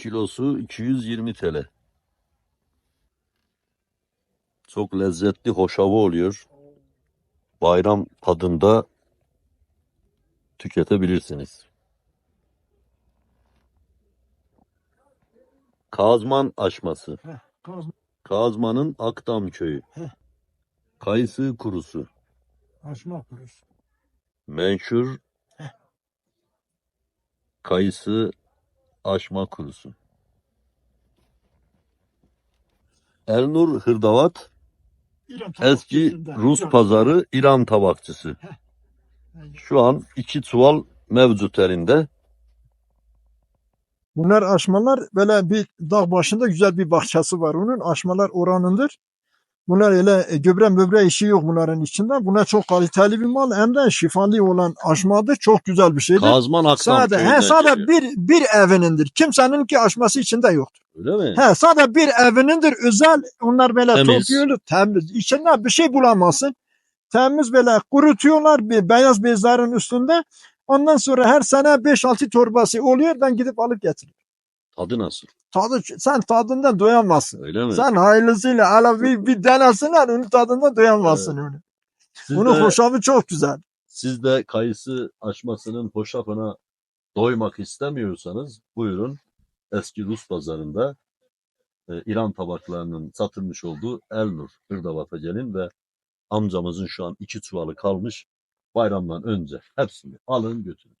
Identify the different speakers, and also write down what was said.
Speaker 1: Kilosu 220 TL. Çok lezzetli, hoşava oluyor. Bayram tadında tüketebilirsiniz. Kazman aşması.
Speaker 2: Heh,
Speaker 1: Kazman'ın Akdam köyü.
Speaker 2: Heh.
Speaker 1: Kayısı kurusu.
Speaker 2: Açma kurusu.
Speaker 1: Menşur
Speaker 2: Heh.
Speaker 1: kayısı aşma kurusu. Elnur Hırdavat eski Rus pazarı İran tabakçısı. Şu an iki çuval mevcut elinde.
Speaker 2: Bunlar aşmalar böyle bir dağ başında güzel bir bahçesi var onun. Aşmalar oranındır. Bunlar öyle e, gübre möbre işi yok bunların içinde. Bunlar çok kaliteli bir mal hem de şifalı olan aşmadır. Çok güzel bir şeydir.
Speaker 1: Kazman Akdam
Speaker 2: Sade, he, sade bir, bir evinindir. Kimsenin ki aşması içinde yoktur.
Speaker 1: Öyle mi?
Speaker 2: He, sade bir evinindir. Özel onlar böyle
Speaker 1: Temiz.
Speaker 2: topluyorlar. Temiz. İçinde bir şey bulamazsın. Temiz böyle kurutuyorlar bir beyaz bezlerin üstünde. Ondan sonra her sene 5-6 torbası oluyor. Ben gidip alıp getiriyorum.
Speaker 1: Tadı nasıl?
Speaker 2: Tadı, sen tadından doyamazsın.
Speaker 1: Öyle mi?
Speaker 2: Sen hayırlısıyla ala bir, bir denesinler onun tadından doyamazsın onu.
Speaker 1: Siz
Speaker 2: Bunun
Speaker 1: de,
Speaker 2: hoşafı çok güzel.
Speaker 1: siz de kayısı aşmasının hoşafına doymak istemiyorsanız buyurun eski Rus pazarında e, İran tabaklarının satılmış olduğu Elnur Hırdavat'a gelin ve amcamızın şu an iki çuvalı kalmış bayramdan önce hepsini alın götürün.